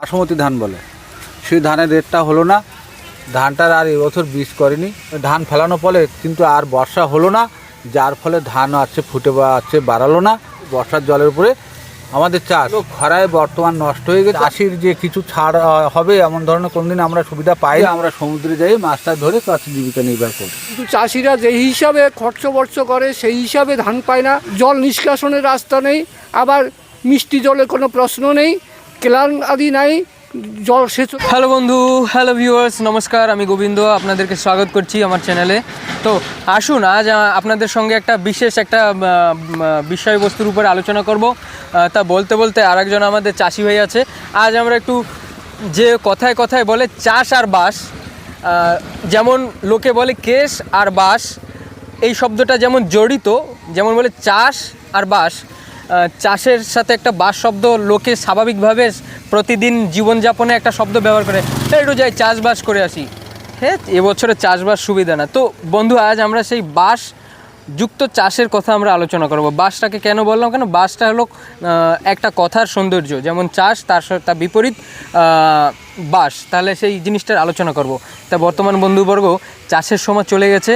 বাসমতি ধান বলে। সেই ধানের রেটটা হলো না। ধানটার আর এবছর বীজ করেনি। ধান ফেলানোর ফলে কিন্তু আর বর্ষা হলো না। যার ফলে ধান আছে, ফুটে আছে, বাড়ালো না। বর্ষার জলের উপরে আমাদের চাষ। খরায় বর্তমান নষ্ট হয়ে গেছে। চাষির যে কিছু ছাড় হবে এমন ধরনের কোনদিন আমরা সুবিধা পাই। আমরা সমুদ্রে যাই, মাছটা ধরে চাষি জীবিকা নির্বাহ করি। কিন্তু চাষিরা যেই হিসাবে খরচ বর্চ করে, সেই হিসাবে ধান পায় না। জল নিষ্কাশনের রাস্তা নেই। আবার মিষ্টি জলের কোনো প্রশ্ন নেই। কেলান আদি নাই, জল সেচ হ্যালো বন্ধু, হ্যালো ভিউয়ার্স নমস্কার, আমি গোবিন্দ, আপনাদেরকে স্বাগত করছি আমার চ্যানেলে তো আসুন, আজ আপনাদের সঙ্গে একটা বিশেষ একটা বিষয়বস্তুর উপরে আলোচনা করব। তা বলতে বলতে আরেকজন আমাদের চাষি হয়ে আছে। আজ আমরা একটু যে কথায় কথায় বলে চাষ আর বাস যেমন লোকে বলে কেশ আর বাস, এই শব্দটা যেমন জড়িত, যেমন বলে চাষ আর বাস চাষের সাথে একটা বাস শব্দ লোকে স্বাভাবিকভাবে প্রতিদিন জীবনযাপনে একটা শব্দ ব্যবহার করে। "এই একটু যাই চাষবাস করে আসি। হ্যাঁ এবছরে চাষবাস সুবিধা না। তো বন্ধু, আজ আমরা সেই বাস যুক্ত চাষের কথা আমরা আলোচনা করব। বাসটাকে কেন বললাম? কেন? বাসটা হলো একটা কথার সৌন্দর্য। যেমন চাষ, তার তার বিপরীত বাস। তাহলে সেই জিনিসটার আলোচনা করব। তা বর্তমান বন্ধুবর্গ, চাষের সময় চলে গেছে।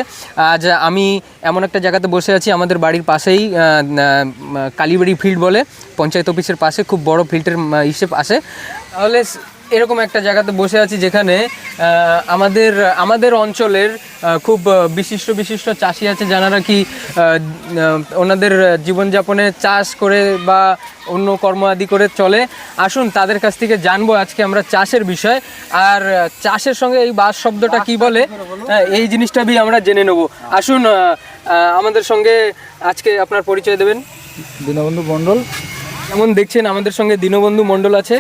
আজ আমি এমন একটা জায়গাতে বসে আছি, আমাদের বাড়ির পাশেই কালীবাড়ি ফিল্ড বলে, পঞ্চায়েত অফিসের পাশে, খুব বড় ফিল্ডের হিসেব আসে। তাহলে এরকম একটা জায়গাতে বসে আছি যেখানে আমাদের আমাদের অঞ্চলের খুব বিশিষ্ট বিশিষ্ট চাষি আছে যারা কি ওনাদের জীবনযাপনে চাষ করে বা অন্য কর্ম আদি করে চলে। আসুন তাদের কাছ থেকে জানব আজকে আমরা চাষের বিষয়। আর চাষের সঙ্গে এই বাস শব্দটা কি বলে? হ্যাঁ, এই জিনিসটা বি আমরা জেনে নেব। আসুন আমাদের সঙ্গে আজকে আপনার পরিচয় দেবেন। দীনবন্ধু মণ্ডল। যেমন দেখছেন আমাদের সঙ্গে দীনবন্ধু মণ্ডল আছে।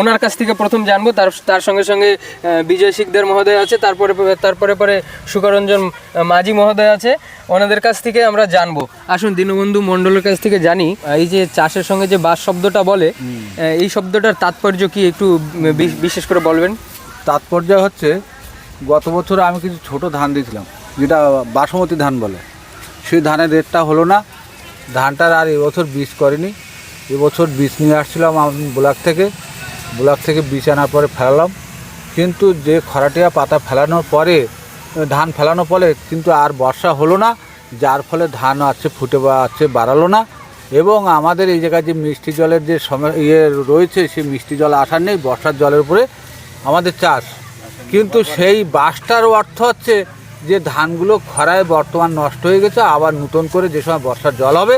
ওনার কাছ থেকে প্রথম জানব তার তার সঙ্গে সঙ্গে বিজয় শিকদার মহোদয় আছে তারপরে তারপরে পরে সুকরঞ্জন মাঝি মহোদয় আছে। ওনাদের কাছ থেকে আমরা জানব। আসুন দীনবন্ধু মণ্ডলের কাছ থেকে জানি এই যে চাষের সঙ্গে যে বাস শব্দটা বলে এই শব্দটার তাৎপর্য কি একটু বিশেষ করে বলবেন? তাৎপর্য হচ্ছে গত বছর আমি কিছু ছোট ধান দিয়েছিলাম যেটা বাসমতি ধান বলে। সেই ধানের রেটটা হলো না ধানটার আর এবছর বীজ করেনি। এবছর বীজ নিয়ে আসছিলাম আমি ব্লক থেকে। ব্লক থেকে বীজ আনার পরে ফেলালাম। কিন্তু যে খরাটিয়া পাতা ফেলানোর পরে, ধান ফেলানোর ফলে কিন্তু আর বর্ষা হলো না, যার ফলে ধান আছে, ফুটে আছে, বাড়ালো না। এবং আমাদের এই জায়গায় যে মিষ্টি জলের যে সময় ইয়ে রয়েছে, সেই মিষ্টি জল আসার নেই, বর্ষার জলের উপরে আমাদের চাষ। কিন্তু সেই বাসটার অর্থ হচ্ছে যে ধানগুলো খরায় বর্তমান নষ্ট হয়ে গেছে, আবার নতুন করে যে সময় বর্ষার জল হবে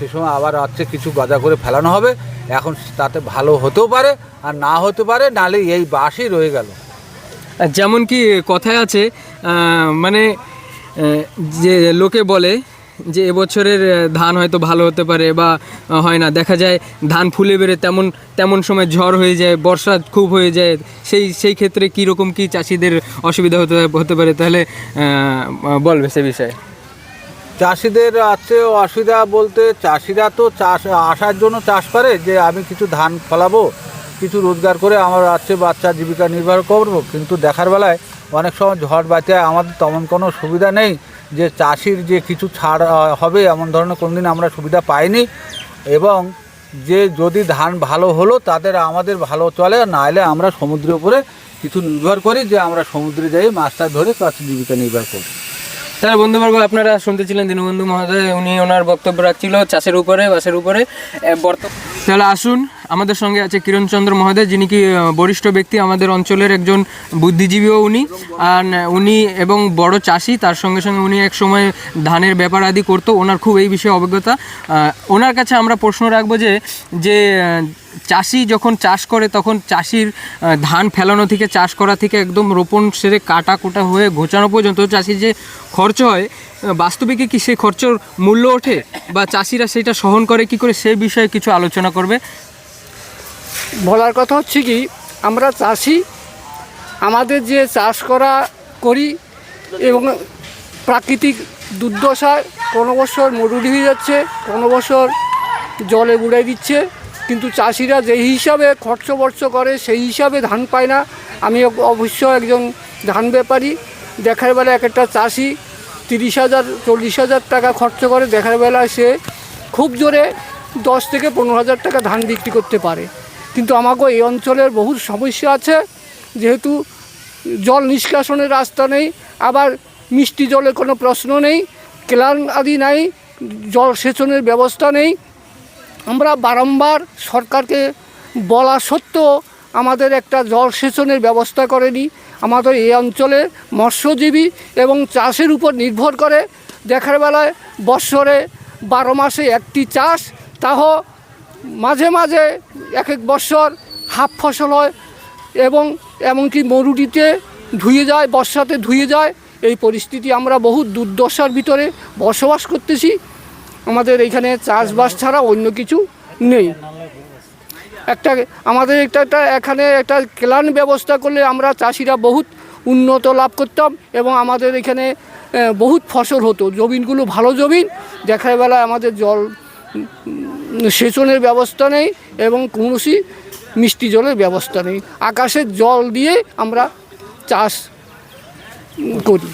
সে সময় আবার হচ্ছে কিছু গজা করে ফেলানো হবে। এখন তাতে ভালো হতেও পারে আর না হতে পারে, নালে এই বাসই রয়ে গেল। যেমন কি কথায় আছে মানে যে লোকে বলে যে এবছরের ধান হয়তো ভালো হতে পারে বা হয় না। দেখা যায় ধান ফুলে বেড়ে তেমন তেমন সময় ঝড় হয়ে যায়, বর্ষা খুব হয়ে যায়, সেই সেই ক্ষেত্রে কীরকম কী চাষিদের অসুবিধা হতে হতে পারে? তাহলে বলবে সে বিষয়ে। চাষিদের আছে অসুবিধা বলতে চাষিরা তো চাষ, আসার জন্য চাষ করে যে আমি কিছু ধান ফলাবো, কিছু রোজগার করে আমার আছে বাচ্চা জীবিকা নির্বাহ করব। কিন্তু দেখার বেলায় অনেক সময় ঝড় বাঁচায় আমাদের তেমন কোনো সুবিধা নেই যে চাষির যে কিছু ছাড় হবে এমন ধরনের কোনোদিন আমরা সুবিধা পাইনি। এবং যে যদি ধান ভালো হলো তাদের আমাদের ভালো চলে নাহলে আমরা সমুদ্রের উপরে কিছু নির্ভর করি যে আমরা সমুদ্রে যাই মাছটা ধরে চাষ জীবিকা নির্বাহ করি তাহলে বন্ধুবর্গ আপনারা শুনতেছিলেন দীনবন্ধু মহোদয় উনি ওনার বক্তব্য রাখছিল চাষের উপরে বাসের উপরে। এ, বর্ত- তাহলে আসুন, আমাদের সঙ্গে আছে কিরণচন্দ্র মহোদয়, যিনি কি বরিষ্ঠ ব্যক্তি, আমাদের অঞ্চলের একজন বুদ্ধিজীবীও উনি। আর উনি এবং বড় চাষি, তার সঙ্গে সঙ্গে উনি এক সময় ধানের ব্যাপার আদি করতো, ওনার খুব এই বিষয়ে অভিজ্ঞতা। ওনার কাছে আমরা প্রশ্ন রাখব যে যে চাষি যখন চাষ করে, তখন চাষির ধান ফেলানো থেকে, চাষ করা থেকে একদম রোপণ সেরে কাটা কোটা হয়ে ঘোচানো পর্যন্ত চাষির যে খরচ হয় বাস্তবিকে কি সেই খরচর মূল্য ওঠে? বা চাষিরা সেটা সহন করে, কি করে সে বিষয়ে কিছু আলোচনা করবে? বলার কথা হচ্ছে কি, আমরা চাষি, আমাদের যে চাষ করা করি এবং প্রাকৃতিক দুর্দশায় কোনো বছর মরুডি হয়ে যাচ্ছে, কোনো বছর জলে বুড়াই দিচ্ছে, কিন্তু চাষিরা যেই হিসাবে খরচ বর্চ করে, সেই হিসাবে ধান পায় না। আমি অবশ্য একজন ধান ব্যাপারী, দেখার বেলা এক একটা চাষি তিরিশ হাজার, চল্লিশ হাজার টাকা খরচ করে দেখার বেলায় সে খুব জোরে দশ থেকে পনেরো হাজার টাকা ধান বিক্রি করতে পারে। কিন্তু আমাকে এই অঞ্চলের বহু সমস্যা আছে, যেহেতু জল নিষ্কাশনের রাস্তা নেই, আবার মিষ্টি জলের কোনো প্রশ্ন নেই, ক্লান আদি নাই, জল সেচনের ব্যবস্থা নেই। আমরা বারংবার সরকারকে বলা সত্ত্বেও আমাদের একটা জল সেচনের ব্যবস্থা করেনি। আমাদের এই অঞ্চলে মৎস্যজীবী এবং চাষের উপর নির্ভর করে। দেখার বেলায় বৎসরে বারো মাসে একটি চাষ, তাহ মাঝে মাঝে এক এক বৎসর হাফ ফসল হয় এবং এমনকি মরুটিতে ধুয়ে যায়, বর্ষাতে ধুয়ে যায়। এই পরিস্থিতি আমরা বহু দুর্দশার ভিতরে বসবাস করতেছি। আমাদের এখানে চাষবাস ছাড়া অন্য কিছু নেই। একটা, আমাদের একটা একটা, এখানে একটা কেলান ব্যবস্থা করলে আমরা চাষিরা বহুত উন্নত লাভ করতাম এবং আমাদের এখানে বহুত ফসল হতো। জমিনগুলো ভালো জমিন, দেখার বেলায় আমাদের জল সেচনের ব্যবস্থা নেই এবং কৌণসি মিষ্টি জলের ব্যবস্থা নেই। আকাশের জল দিয়ে আমরা চাষ করি।